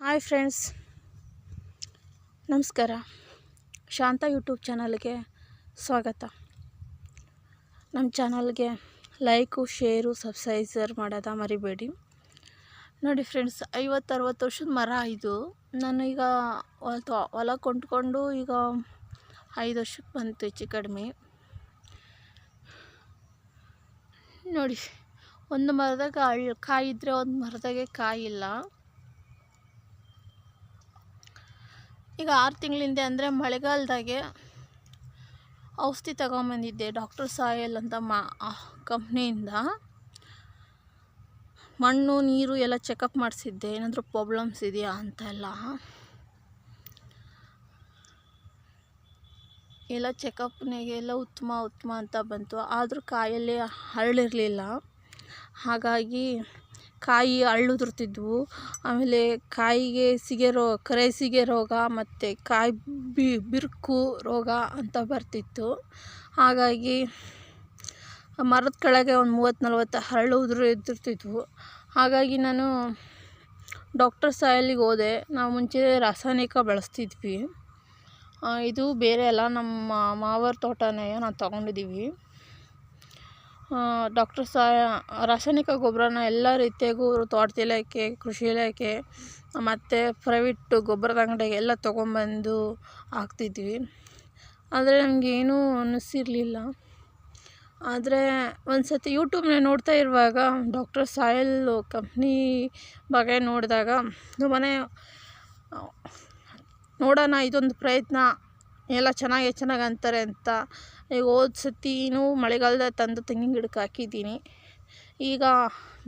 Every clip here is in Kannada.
Hi friends. ನಮಸ್ಕಾರ. ಶಾಂತ ಯೂಟ್ಯೂಬ್ ಚಾನಲ್ಗೆ ಸ್ವಾಗತ. ನಮ್ಮ ಚಾನಲ್ಗೆ ಲೈಕು, ಶೇರು ಸಬ್ಸ್ಕ್ರೈಸರ್ ಮಾಡೋದ ಮರಿಬೇಡಿ. ನೋಡಿ ಫ್ರೆಂಡ್ಸ್ ಐವತ್ತು ಅರವತ್ತು ವರ್ಷದ ಮರ ಇದು. ನಾನು ಈಗ ಹೊಲ ಹೊಲ ಕೊಂಡ್ಕೊಂಡು ಈಗ ಐದು ವರ್ಷಕ್ಕೆ ಬಂತು ಹೆಚ್ಚು ಕಡಿಮೆ. ನೋಡಿ, ಒಂದು ಮರದಾಗ ಕಾಯಿದ್ರೆ ಒಂದು ಮರದಾಗೆ ಕಾಯಿ ಇಲ್ಲ ಈಗ ಆರು ತಿಂಗಳಿಂದ ಅಂದರೆ ಮಳೆಗಾಲದಾಗೆ ಔಷಧಿ ತಗೊಂಬಂದಿದ್ದೆ ಡಾಕ್ಟರ್ ಸಾಯಲ್ ಅಂತ ಮಾ ಕಂಪ್ನಿಯಿಂದ. ಮಣ್ಣು, ನೀರು ಎಲ್ಲ ಚೆಕಪ್ ಮಾಡಿಸಿದ್ದೆ. ಏನಾದರೂ ಪ್ರಾಬ್ಲಮ್ಸ್ ಇದೆಯಾ ಅಂತೆಲ್ಲ. ಎಲ್ಲ ಚೆಕಪ್ನಾಗೆ ಎಲ್ಲ ಉತ್ತಮ ಉತ್ತಮ ಅಂತ ಬಂತು. ಆದರೂ ಕಾಯಲ್ಲಿ ಹರಳಿರಲಿಲ್ಲ. ಹಾಗಾಗಿ ಕಾಯಿ ಹಳ್ಳುದುರ್ತಿದ್ವು ಆಮೇಲೆ ಕಾಯಿಗೆ ಸಿಗೆ ರೋ, ಕರೆ ಸಿಗೆ ರೋಗ ಮತ್ತು ಕಾಯಿ ಬಿರುಕು ರೋಗ ಅಂತ ಬರ್ತಿತ್ತು. ಹಾಗಾಗಿ ಮರದ ಕೆಳಗೆ ಒಂದು ಮೂವತ್ತು ನಲ್ವತ್ತು ಹರಳು ಉದುರು ಎದ್ದಿರ್ತಿದ್ವು ಹಾಗಾಗಿ ನಾನು ಡಾಕ್ಟರ್ ಸಾಯಲಿಗೆ ಹೋದೆ. ನಾವು ಮುಂಚೆ ರಾಸಾಯನಿಕ ಬಳಸ್ತಿದ್ವಿ. ಇದು ಬೇರೆ ಅಲ್ಲ, ನಮ್ಮ ಮಾವರ ತೋಟನೇ ನಾವು ತಗೊಂಡಿದ್ದೀವಿ ಡಾಕ್ಟರ್ ಸಹಾಯ ರಾಸಾಯನಿಕ ಗೊಬ್ಬರನ ಎಲ್ಲ ರೀತಿಯಾಗೂ ತೋಟದ ಇಲಾಖೆ, ಕೃಷಿ ಇಲಾಖೆ, ಮತ್ತು ಪ್ರೈವೇಟು ಗೊಬ್ಬರದ ಅಂಗಡಿಗೆ ಎಲ್ಲ ತೊಗೊಂಬಂದು ಹಾಕ್ತಿದ್ವಿ. ಆದರೆ ನಮಗೇನೂ ಅನ್ನಿಸಿರ್ಲಿಲ್ಲ. ಆದರೆ ಒಂದು ಸತಿ ಯೂಟ್ಯೂಬ್ನ ನೋಡ್ತಾ ಇರುವಾಗ ಡಾಕ್ಟರ್ ಸಾಯಲ್ ಕಂಪ್ನಿ ಬಗ್ಗೆ ನೋಡಿದಾಗ ತುಂಬಾ ನೋಡೋಣ, ಇದೊಂದು ಪ್ರಯತ್ನ, ಎಲ್ಲ ಚೆನ್ನಾಗೆ, ಚೆನ್ನಾಗಿ ಅಂತಾರೆ ಅಂತ ಈಗ ಹೋದ ಸತಿನೂ ಮಳೆಗಾಲದ ತಂದು ತೆಂಗಿನ ಗಿಡಕ್ಕೆ ಹಾಕಿದ್ದೀನಿ. ಈಗ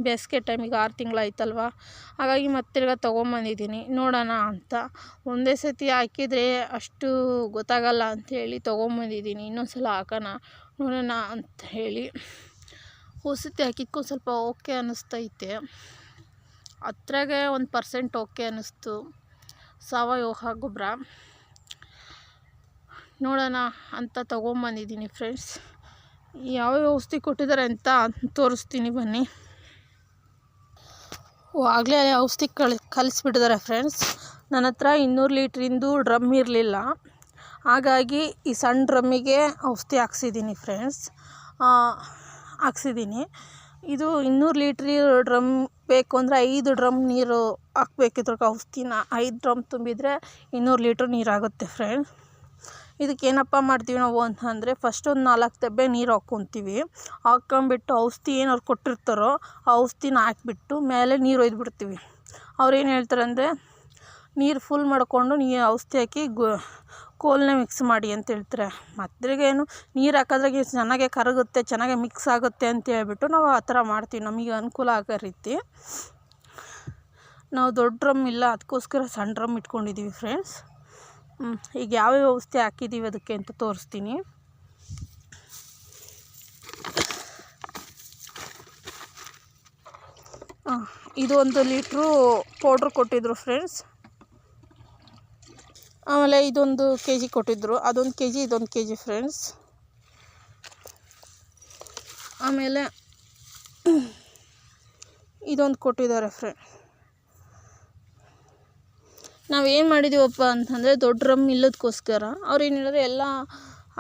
ಬೇಸಿಗೆ ಟೈಮಿಗೆ ಆರು ತಿಂಗಳಾಯ್ತಲ್ವ ಹಾಗಾಗಿ ಮತ್ತೆ ತೊಗೊಂಬಂದಿದ್ದೀನಿ. ನೋಡೋಣ ಅಂತ. ಒಂದೇ ಸತಿ ಹಾಕಿದರೆ ಅಷ್ಟು ಗೊತ್ತಾಗಲ್ಲ ಅಂಥೇಳಿ ತೊಗೊಂಬಂದಿದ್ದೀನಿ. ಇನ್ನೊಂದು ಸಲ ಹಾಕೋಣ, ನೋಡೋಣ ಅಂತ ಹೇಳಿ. ಹೊಸತಿ ಹಾಕಿದ್ಕೊಂಡು ಹಾಕಿದ್ಕೂ ಸ್ವಲ್ಪ ಓಕೆ ಅನ್ನಿಸ್ತೈತೆ. ಹತ್ರಾಗೆ ಒಂದು ಪರ್ಸೆಂಟ್ ಓಕೆ ಅನ್ನಿಸ್ತು. ಸಾವಯವ ಗೊಬ್ಬರ. ನೋಡೋಣ ಅಂತ ತೊಗೊಂಬಂದಿದ್ದೀನಿ ಫ್ರೆಂಡ್ಸ್. ಯಾವ್ಯಾವ ಔಷಧಿ ಕೊಟ್ಟಿದ್ದಾರೆ ಅಂತ ತೋರಿಸ್ತೀನಿ ಬನ್ನಿ. ಓ, ಆಗಲೇ ಔಷಧಿ ಕಳಿ, ಕಲಿಸ್ಬಿಟ್ಟಿದ್ದಾರೆ ಫ್ರೆಂಡ್ಸ್. ನನ್ನ ಹತ್ರ ಇನ್ನೂರು ಲೀಟ್ರಿಂದು ಡ್ರಮ್ ಇರಲಿಲ್ಲ. ಹಾಗಾಗಿ ಈ ಸಣ್ಣ ಡ್ರಮ್ಮಿಗೆ ಔಷಧಿ ಹಾಕ್ಸಿದ್ದೀನಿ ಫ್ರೆಂಡ್ಸ್. ಹಾಕ್ಸಿದ್ದೀನಿ. ಇದು ಇನ್ನೂರು ಲೀಟ್ರ್ ಡ್ರಮ್ ಬೇಕು ಅಂದರೆ ಐದು ಡ್ರಮ್ ನೀರು ಹಾಕ್ಬೇಕಿದ್ರ ಔಷಧಿನ ಐದು ಡ್ರಮ್ ತುಂಬಿದರೆ ಇನ್ನೂರು ಲೀಟ್ರ್ ನೀರಾಗುತ್ತೆ ಫ್ರೆಂಡ್ಸ್. ಇದಕ್ಕೆ ಏನಪ್ಪ ಮಾಡ್ತೀವಿ ನಾವು ಅಂತಂದರೆ ಫಸ್ಟ್ ಒಂದು ನಾಲ್ಕು ದಬ್ಬೆ ನೀರು ಹಾಕ್ಕೊತೀವಿ. ಹಾಕ್ಕೊಂಬಿಟ್ಟು ಔಷಧಿ ಏನು ಅವ್ರು ಕೊಟ್ಟಿರ್ತಾರೋ ಆ ಔಷಧಿನ ಹಾಕ್ಬಿಟ್ಟು ಮೇಲೆ ನೀರು ಒಯ್ದುಬಿಡ್ತೀವಿ ಅವ್ರು ಏನು ಹೇಳ್ತಾರೆ ಅಂದರೆ ನೀರು ಫುಲ್ ಮಾಡಿಕೊಂಡು ನೀ ಔಷಧಿ ಹಾಕಿ ಗು ಕೋಲನ್ನ ಮಿಕ್ಸ್ ಮಾಡಿ ಅಂತ ಹೇಳ್ತಾರೆ. ಮದ್ರಿಗೇನು ನೀರು ಹಾಕೋದ್ರಾಗೆ ಚೆನ್ನಾಗೆ ಕರಗುತ್ತೆ, ಚೆನ್ನಾಗೆ ಮಿಕ್ಸ್ ಆಗುತ್ತೆ ಅಂತ ಹೇಳ್ಬಿಟ್ಟು ನಾವು ಆ ಥರ ಮಾಡ್ತೀವಿ. ನಮಗೆ ಅನುಕೂಲ ಆಗೋ ರೀತಿ. ನಾವು ದೊಡ್ಡ ಡ್ರಮ್ ಇಲ್ಲ ಅದಕ್ಕೋಸ್ಕರ ಸಣ್ಣ ಡ್ರಮ್ ಇಟ್ಕೊಂಡಿದ್ದೀವಿ ಫ್ರೆಂಡ್ಸ್ ಈಗ ಯಾವ್ಯಾವ ಔಷಧಿ ಹಾಕಿದ್ದೀವಿ ಅದಕ್ಕೆ ಅಂತ ತೋರಿಸ್ತೀನಿ. ಇದು ಒಂದು ಲೀಟ್ರು ಪೌಡ್ರ್ ಕೊಟ್ಟಿದ್ದರು ಫ್ರೆಂಡ್ಸ್. ಆಮೇಲೆ ಇದೊಂದು ಕೆ ಜಿ ಕೊಟ್ಟಿದ್ದರು ಅದೊಂದು ಕೆ ಜಿ ಇದೊಂದು ಕೆ ಜಿ ಫ್ರೆಂಡ್ಸ್. ಆಮೇಲೆ ಇದೊಂದು ಕೊಟ್ಟಿದ್ದಾರೆ ಫ್ರೆಂಡ್ ನಾವೇನು ಮಾಡಿದ್ದೀವಪ್ಪ ಅಂತಂದರೆ ದೊಡ್ಡ ಡ್ರಮ್ ಇಲ್ಲದಕ್ಕೋಸ್ಕರ ಅವ್ರು ಏನು ಹೇಳಿದ್ರು, ಎಲ್ಲ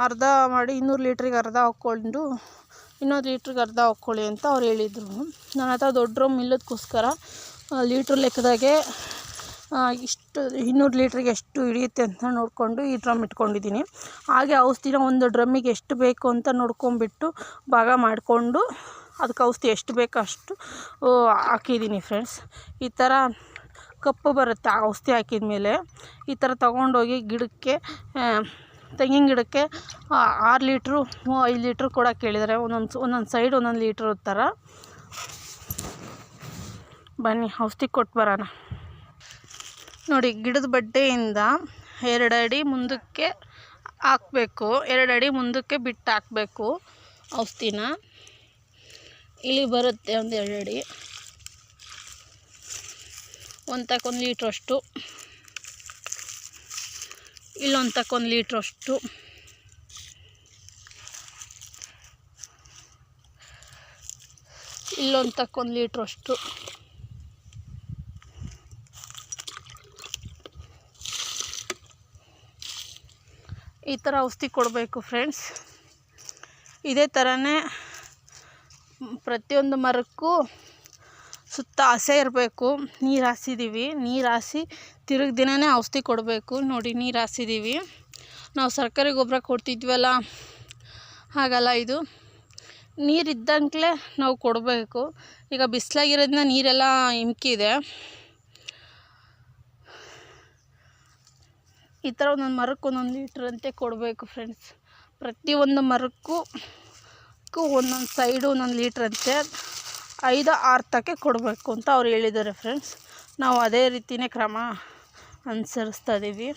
ಅರ್ಧ ಮಾಡಿ ಇನ್ನೂರು ಲೀಟ್ರಿಗೆ ಅರ್ಧ ಹಾಕ್ಕೊಂಡು ಇನ್ನೂರು ಲೀಟ್ರಿಗೆ ಅರ್ಧ ಹಾಕ್ಕೊಳ್ಳಿ ಅಂತ ಅವ್ರು ಹೇಳಿದರು. ನನ್ನ ಹತ್ರ ದೊಡ್ಡ ಡ್ರಮ್ ಇಲ್ಲದಕ್ಕೋಸ್ಕರ ಲೀಟ್ರ್ ಲೆಕ್ಕದಾಗೆ ಇಷ್ಟು, ಇನ್ನೂರು ಲೀಟ್ರಿಗೆ ಎಷ್ಟು ಹಿಡಿಯುತ್ತೆ ಅಂತ ನೋಡಿಕೊಂಡು ಈ ಡ್ರಮ್ ಇಟ್ಕೊಂಡಿದ್ದೀನಿ ಹಾಗೆ ಔಷಧಿನ ಒಂದು ಡ್ರಮ್ಮಿಗೆ ಎಷ್ಟು ಬೇಕು ಅಂತ ನೋಡ್ಕೊಂಬಿಟ್ಟು ಭಾಗ ಮಾಡಿಕೊಂಡು ಅದಕ್ಕೆ ಔಷಧಿ ಎಷ್ಟು ಬೇಕೋ ಅಷ್ಟು ಹಾಕಿದ್ದೀನಿ ಫ್ರೆಂಡ್ಸ್ ಈ ಥರ ಕಪ್ಪು ಬರುತ್ತೆ ಆ ಔಷಧಿ ಹಾಕಿದ ಮೇಲೆ. ಈ ಥರ ತೊಗೊಂಡೋಗಿ ಗಿಡಕ್ಕೆ ತೆಂಗಿನ ಗಿಡಕ್ಕೆ ಆರು ಲೀಟ್ರು, ಐದು ಲೀಟ್ರು ಕೂಡ ಹೇಳಿದ್ದಾರೆ ಒಂದೊಂದು ಒಂದೊಂದು ಸೈಡ್ ಒಂದೊಂದು ಲೀಟ್ರ್ ಥರ ಬನ್ನಿ, ಔಷಧಿ ಕೊಟ್ಟು ಬರೋಣ. ನೋಡಿ, ಗಿಡದ ಬಡ್ಡೆಯಿಂದ ಎರಡು ಅಡಿ ಮುಂದಕ್ಕೆ ಹಾಕಬೇಕು. ಎರಡು ಅಡಿ ಮುಂದಕ್ಕೆ ಬಿಟ್ಟು ಹಾಕಬೇಕು ಔಷಧಿನ. ಇಲ್ಲಿ ಬರುತ್ತೆ ಒಂದು ಎರಡು ಅಡಿ. ಒಂದು ತಕ್ಕೊಂದು ಲೀಟ್ರಷ್ಟು. ಇಲ್ಲೊಂದು ತಕ್ಕೊಂದು ಲೀಟ್ರಷ್ಟು. ಇಲ್ಲೊಂದು ತಕ್ಕೊಂದು ಲೀಟ್ರಷ್ಟು. ಈ ಥರ ಔಷಧಿ ಕೊಡಬೇಕು ಫ್ರೆಂಡ್ಸ್. ಇದೇ ಥರನೇ ಪ್ರತಿಯೊಂದು ಮರಕ್ಕೂ ಸುತ್ತ ಹಸೆ ಇರಬೇಕು. ನೀರು ಹಾಸಿದ್ದೀವಿ ನೀರು ಹಾಸಿ ತಿರುಗಿ ದಿನವೇ ಔಷಧಿ ಕೊಡಬೇಕು. ನೋಡಿ ನೀರು ಹಾಸಿದ್ದೀವಿ ನಾವು ಸರ್ಕಾರಿ ಗೊಬ್ಬರ ಕೊಡ್ತಿದ್ವಲ್ಲ, ಹಾಗಲ್ಲ ಇದು. ನೀರು ಇದ್ದಂಕ್ಲೆ ನಾವು ಕೊಡಬೇಕು. ಈಗ ಬಿಸಿಲಾಗಿರೋದ್ರಿಂದ ನೀರೆಲ್ಲ ಇಮ್ಕಿದೆ. ಈ ಥರ ಒಂದೊಂದು ಮರಕ್ಕೆ ಒಂದೊಂದು ಲೀಟ್ರಂತೆ ಕೊಡಬೇಕು ಫ್ರೆಂಡ್ಸ್. ಪ್ರತಿಯೊಂದು ಮರಕ್ಕೂ, ಕ್ಕೂ ಒಂದೊಂದು ಸೈಡು ಒಂದೊಂದು ಲೀಟ್ರಂತೆ ಐದು ಆರು ತಕ್ಕೆ ಕೊಡಬೇಕು ಅಂತ ಅವ್ರು ಹೇಳಿದ್ದಾರೆ ಫ್ರೆಂಡ್ಸ್ ನಾವು ಅದೇ ರೀತಿಯೇ ಕ್ರಮ ಅನುಸರಿಸ್ತಾ ಇದ್ದೀವಿ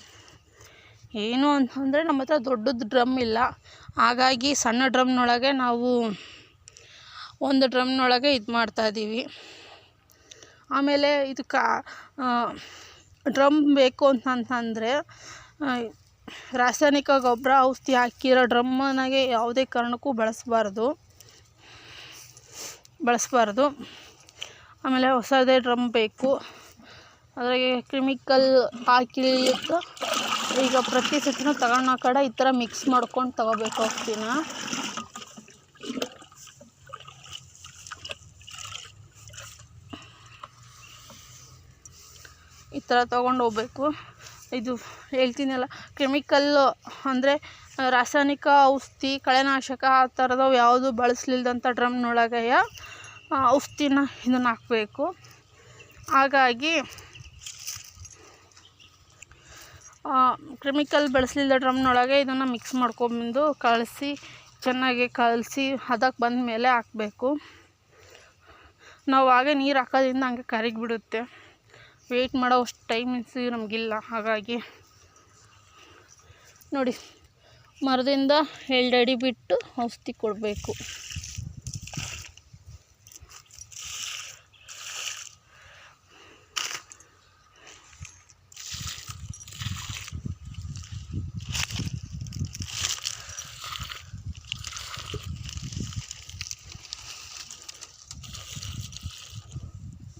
ಏನು ಅಂತಂದರೆ ನಮ್ಮ ಹತ್ರ ದೊಡ್ಡದು ಡ್ರಮ್ ಇಲ್ಲ. ಹಾಗಾಗಿ ಸಣ್ಣ ಡ್ರಮ್ನೊಳಗೆ ನಾವು ಒಂದು ಡ್ರಮ್ನೊಳಗೆ ಇದು ಮಾಡ್ತಾಯಿದ್ದೀವಿ ಆಮೇಲೆ ಇದಕ್ಕೆ ಡ್ರಮ್ ಬೇಕು ಅಂತಂತಂದರೆ ರಾಸಾಯನಿಕ ಗೊಬ್ಬರ ಔಷಧಿ ಹಾಕಿರೋ ಡ್ರಮ್ಮನಾಗೆ ಯಾವುದೇ ಕಾರಣಕ್ಕೂ ಬಳಸಬಾರ್ದು. ಬಳಸಬಾರ್ದು. ಆಮೇಲೆ ಹೊಸದೇ ಡ್ರಮ್ ಬೇಕು. ಅದ್ರಾಗೆ ಕೆಮಿಕಲ್ ಹಾಕಿ ಈಗ ಪ್ರತಿ ಸತಿನೂ ತಗೊಂಡೋ ಕಡೆ ಈ ಥರ ಮಿಕ್ಸ್ ಮಾಡ್ಕೊಂಡು ತಗೋಬೇಕು ಹೋಗ್ತೀನ ಈ ಥರ ತೊಗೊಂಡು ಹೋಗ್ಬೇಕು. ಇದು ಹೇಳ್ತೀನಲ್ಲ ಕೆಮಿಕಲ್ಲು ಅಂದರೆ ರಾಸಾಯನಿಕ ಔಷಧಿ, ಕಳೆನಾಶಕ ಆ ಥರದವು ಯಾವುದು ಬಳಸಲಿಲ್ದಂಥ ಡ್ರಮ್ನೊಳಗೆ ಔಷಧಿನ ಇದನ್ನು ಹಾಕಬೇಕು. ಹಾಗಾಗಿ ಕೆಮಿಕಲ್ ಬಳಸ್ಲಿಲ್ದ ಡ್ರಮ್ನೊಳಗೆ ಇದನ್ನು ಮಿಕ್ಸ್ ಮಾಡ್ಕೊಂಬಂದು ಕಳಿಸಿ ಚೆನ್ನಾಗಿ ಕಲಸಿ ಬಂದ ಮೇಲೆ ಹಾಕಬೇಕು. ನಾವು ಹಾಗೆ ನೀರು ಹಾಕೋದ್ರಿಂದ ಹಂಗೆ ಕರಗಿಬಿಡುತ್ತೆ. ವೆಯ್ಟ್ ಮಾಡೋ ಅಷ್ಟು ಟೈಮಿಂಗ್ಸ್ ನಮಗಿಲ್ಲ. ಹಾಗಾಗಿ, ನೋಡಿ. ಮರದಿಂದ ಎರಡಡಿ ಬಿಟ್ಟು ಔಷಧಿ ಕೊಡಬೇಕು.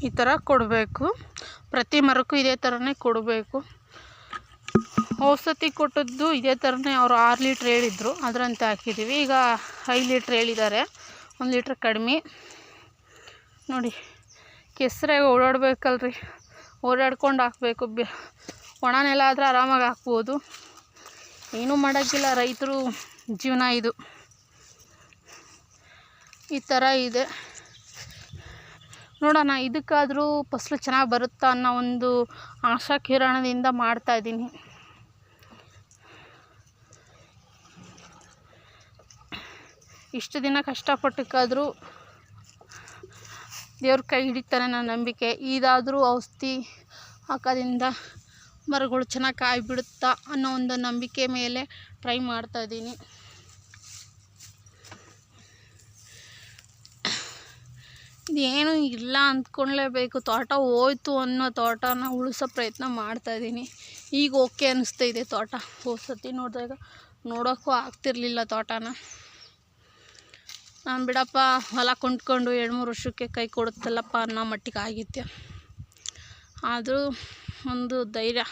ಈ ಥರ ಕೊಡಬೇಕು. ಪ್ರತಿ ಮರಕ್ಕೂ ಇದೇ ಥರನೇ ಕೊಡಬೇಕು. ಔಷಧಿ ಕೊಟ್ಟದ್ದು ಇದೇ ಥರನೇ ಅವರು ಆರು ಲೀಟ್ರ್ ಹೇಳಿದ್ರು, ಅದರಂತೆ ಹಾಕಿದ್ದೀವಿ. ಈಗ ಐದು ಲೀಟ್ರ್ ಹೇಳಿದ್ದಾರೆ, ಒಂದು ಲೀಟ್ರ್ ಕಡಿಮೆ. ನೋಡಿ, ಕೆಸರಾಗ ಓಡಾಡಬೇಕಲ್ರಿ. ಓಡಾಡ್ಕೊಂಡು ಹಾಕ್ಬೇಕು. ಬೆ ಒಣ ನೆಲ ಆದರೆ ಆರಾಮಾಗಿ ಹಾಕ್ಬೋದು. ಏನೂ ಮಾಡೋಕ್ಕಿಲ್ಲ, ರೈತರು ಜೀವನ ಇದು. ಈ ಥರ ಇದೆ. ನೋಡೋಣ, ಇದಕ್ಕಾದರೂ ಫಸಲು ಚೆನ್ನಾಗಿ ಬರುತ್ತಾ ಅನ್ನೋ ಒಂದು ಆಶಾ ಕಿರಣದಿಂದ ಮಾಡ್ತಾಯಿದ್ದೀನಿ ಇಷ್ಟು ದಿನ ಕಷ್ಟಪಟ್ಟಕ್ಕಾದರೂ ದೇವ್ರ ಕೈ ಹಿಡಿತಾರೆ ನನ್ನ ನಂಬಿಕೆ. ಇದಾದರೂ ಔಷಧಿ ಹಾಕೋದ್ರಿಂದ ಮರಗಳು ಚೆನ್ನಾಗಿ ಕಾಯಿ ಬಿಡುತ್ತಾ ಅನ್ನೋ ಒಂದು ನಂಬಿಕೆ ಮೇಲೆ ಟ್ರೈ ಮಾಡ್ತಾಯಿದ್ದೀನಿ ಇದೇನು ಇಲ್ಲ ಅಂದ್ಕೊಳ್ಳೇಬೇಕು ತೋಟ ಹೋಯ್ತು ಅನ್ನೋ ತೋಟನ ಉಳಿಸೋ ಪ್ರಯತ್ನ ಮಾಡ್ತಾಯಿದ್ದೀನಿ ಈಗ ಓಕೆ ಅನ್ನಿಸ್ತಾ ತೋಟ. ಹೋದ ಸತಿ ನೋಡಿದಾಗ ನೋಡೋಕ್ಕೂ ಆಗ್ತಿರಲಿಲ್ಲ ತೋಟನ. ಬಿಡಪ್ಪ, ಹೊಲ ಕೊಂಡ್ಕೊಂಡು ಎರಡು ಮೂರು ವರ್ಷಕ್ಕೆ ಕೈ ಕೊಡುತ್ತಲ್ಲಪ್ಪ ಅನ್ನೋ ಮಟ್ಟಿಗೆ ಆಗಿತ್ತು ಆದರೂ ಒಂದು ಧೈರ್ಯ,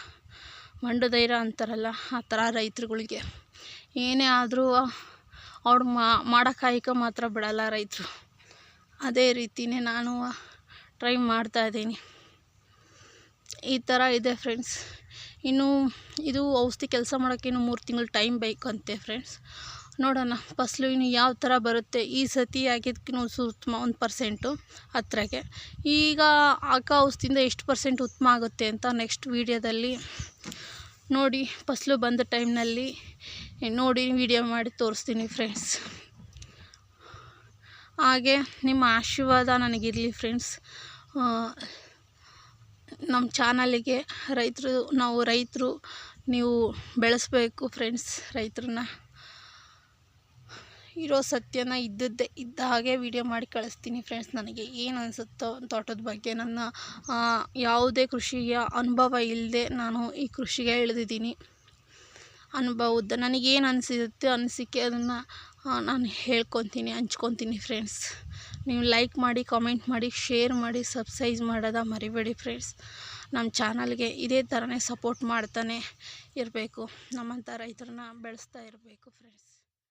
ಮಂಡು ಧೈರ್ಯ ಅಂತಾರಲ್ಲ, ಆ ಥರ ರೈತರುಗಳಿಗೆ. ಏನೇ ಆದರೂ ಅವ್ರು ಮಾಡೋ ಕಾಯಕ ಮಾತ್ರ ಬಿಡಲ್ಲ ರೈತರು. ಅದೇ ರೀತಿಯೇ ನಾನು ಟ್ರೈ ಮಾಡ್ತಾ ಇದ್ದೀನಿ. ಈ ಥರ ಇದೆ ಫ್ರೆಂಡ್ಸ್. ಇನ್ನು ಇದು ಔಷಧಿ ಕೆಲಸ ಮಾಡೋಕ್ಕೆ ಇನ್ನು ಮೂರು ತಿಂಗಳು ಟೈಮ್ ಬೇಕಂತೆ ಫ್ರೆಂಡ್ಸ್. ನೋಡೋಣ. ಫಸ್ಲು ಇನ್ನು ಯಾವ ಥರ ಬರುತ್ತೆ? ಈ ಸತಿ ಹಾಕಿದ್ಕಿನ್ನ ಉತ್ತಮ ಒಂದು ಪರ್ಸೆಂಟು ಹತ್ತಿರಕ್ಕೆ ಈಗ ಆಕ ಔಷಧಿಯಿಂದ ಎಷ್ಟು ಪರ್ಸೆಂಟ್ ಉತ್ತಮ ಆಗುತ್ತೆ ಅಂತ ನೆಕ್ಸ್ಟ್ ವೀಡಿಯೋದಲ್ಲಿ ನೋಡಿ. ಫಸ್ಲು ಬಂದ ಟೈಮ್ನಲ್ಲಿ ನೋಡಿ ವೀಡಿಯೋ ಮಾಡಿ ತೋರಿಸ್ತೀನಿ ಫ್ರೆಂಡ್ಸ್ ಹಾಗೆ ನಿಮ್ಮ ಆಶೀರ್ವಾದ ನನಗಿರಲಿ ಫ್ರೆಂಡ್ಸ್ ನಮ್ಮ ಚಾನಲಿಗೆ ರೈತರು, ನಾವು ರೈತರು, ನೀವು ಬೆಳೆಸಬೇಕು ಫ್ರೆಂಡ್ಸ್ ರೈತರನ್ನ. ಇರೋ ಸತ್ಯನ ಇದ್ದದ್ದೇ ಇದ್ದ ಹಾಗೆ ವಿಡಿಯೋ ಮಾಡಿ ಕಳಿಸ್ತೀನಿ ಫ್ರೆಂಡ್ಸ್ ನನಗೆ ಏನು ಅನಿಸುತ್ತೋ ತೋಟದ ಬಗ್ಗೆ ನನ್ನ ಯಾವುದೇ ಕೃಷಿಯ ಅನುಭವ ಇಲ್ಲದೆ ನಾನು ಈ ಕೃಷಿಗೆ ಇಳಿದಿದ್ದೀನಿ. ಅನುಭವದ ನನಗೇನು ಅನಿಸುತ್ತೆ ಅನಿಸಿಕೆ ಅದನ್ನು ನಾನು ಹೇಳ್ಕೊತೀನಿ, ಹಂಚ್ಕೊತೀನಿ ಫ್ರೆಂಡ್ಸ್ ನೀವು ಲೈಕ್ ಮಾಡಿ ಕಾಮೆಂಟ್ ಮಾಡಿ ಶೇರ್ ಮಾಡಿ ಸಬ್ಸ್ಕ್ರೈಬ್ ಮಾಡೋದ ಮರಿಬೇಡಿ ಫ್ರೆಂಡ್ಸ್ ನಮ್ಮ ಚಾನಲ್ಗೆ ಇದೇ ಥರನೇ ಸಪೋರ್ಟ್ ಮಾಡ್ತಾನೆ ಇರಬೇಕು. ನಮ್ಮಂಥ ರೈತರನ್ನ ಬೆಳೆಸ್ತಾ ಇರಬೇಕು ಫ್ರೆಂಡ್ಸ್